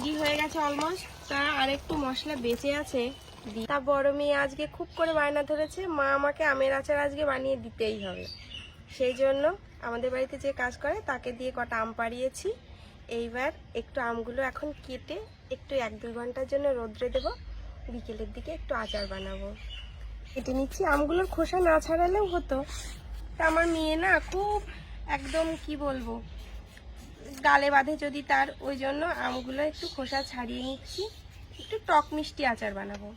Ready হয়ে গেছে almost তা আর একটু মশলা বেঁচে আছে। তা বড় মেয়ে আজকে খুব করে বায়না ধরেছে। মা আমাকে আমের আচার আজকে বানিয়ে দিতেই হবে। সেই জন্য আমাদের বাড়িতে যে কাজ করে, তাকে দিয়ে কটা আম পাড়িয়েছি। এইবার একটু আমগুলো এখন কেটে একটু এক দুই ঘণ্টার জন্য রোদ্রে দেব। বিকেলের দিকে একটু আচার বানাবো। কেটে নিচ্ছি। আমগুলোর খোসা না ছাড়ালেও হতো। তা আমার মেয়ে না খুব একদম কি বলব? গালে বাঁধে যদি তার, ওই জন্য আমগুলো একটু খোসা ছাড়িয়ে নিচ্ছি। একটু টক মিষ্টি আচার বানাবো।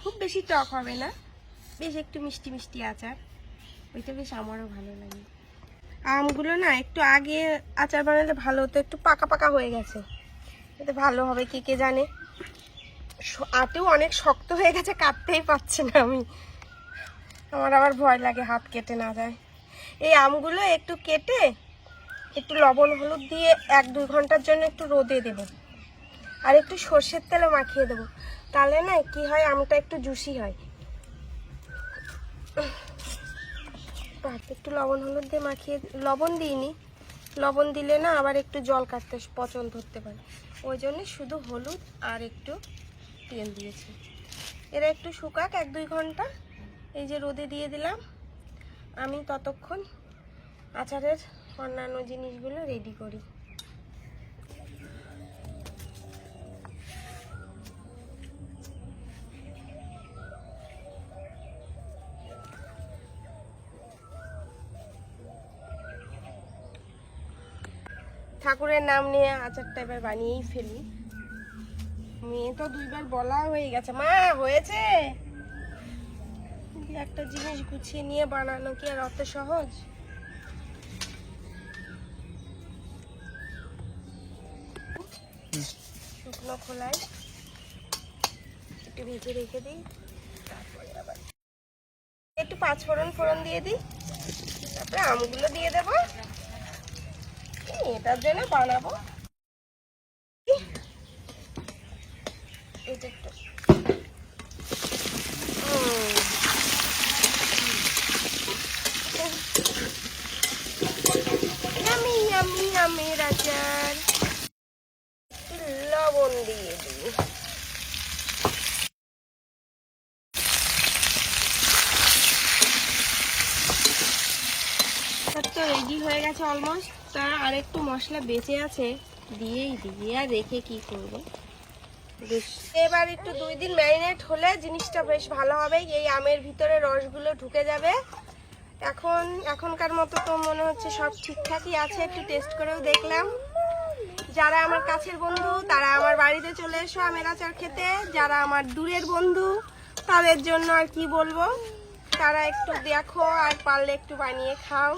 খুব বেশি টক হবে না, বেশ একটু মিষ্টি মিষ্টি আচার। ওইটা বেশ আমারও ভালো লাগে। আমগুলো না একটু আগে আচার বানালে ভালো হতো, একটু পাকা পাকা হয়ে গেছে। এতে ভালো হবে, কে কে জানে? আটেও অনেক শক্ত হয়ে গেছে, কাটতেই পারছি না আমি। আমার আবার ভয় লাগে হাত কেটে না যায়। এই আমগুলো একটু কেটে একটু লবণ হলুদ দিয়ে এক দুই ঘণ্টার জন্য একটু রোদে দেবো। আর একটু সর্ষের তেলও মাখিয়ে দেবো। তাহলে না কি হয়, আমটা একটু জুসি হয়। একটু লবণ হলুদ দিয়ে মাখিয়ে লবণ দিইনি। লবণ দিলে না আবার একটু জল কাটতে পচন ধরতে পারে। ওই জন্য শুধু হলুদ আর একটু তেল দিয়েছি। এরা একটু শুকাক, এক দুই ঘণ্টা। এই যে রোদে দিয়ে দিলাম। আমি ততক্ষণ আচারের অন্যান্য জিনিসগুলো রেডি করি। ঠাকুরের নাম নিয়ে আচারটা এবার বানিয়েই ফেলি। মেয়ে তো দুইবার বলা হয়ে গেছে। মা, হয়েছে? একটা জিনিস গুছিয়ে নিয়ে বানানো কি আর অত সহজ? শুকনো খোলায় একটু ভেজে রেখে দিই তারপরে আবার একটু পাঁচ ফোড়ন ফোড়ন দিয়ে দিই তারপরে আমগুলো দিয়ে দেবো এটার জন্য বানাবো এটা একটু উম। Yummy, yummy, yummy, আচার একটু লবণ দিয়ে দিই তো রেডি হয়ে গেছে অলমোস্ট তা আর একটু মশলা বেঁচে আছে। দিয়েই দিই, আর রেখে কি করব? এবার একটু দুই দিন ম্যারিনেট হলে জিনিসটা বেশ ভালো হবে। এই আমের ভিতরে রসগুলো ঢুকে যাবে। এখন, এখনকার মতো তো মনে হচ্ছে সব ঠিকঠাকই আছে। একটু টেস্ট করেও দেখলাম। যারা আমার কাছের বন্ধু, তারা আমার বাড়িতে চলে এসো আমের আচার খেতে। যারা আমার দূরের বন্ধু, তাদের জন্য আর কি বলব? তারা একটু দেখো আর পারলে একটু বানিয়ে খাও।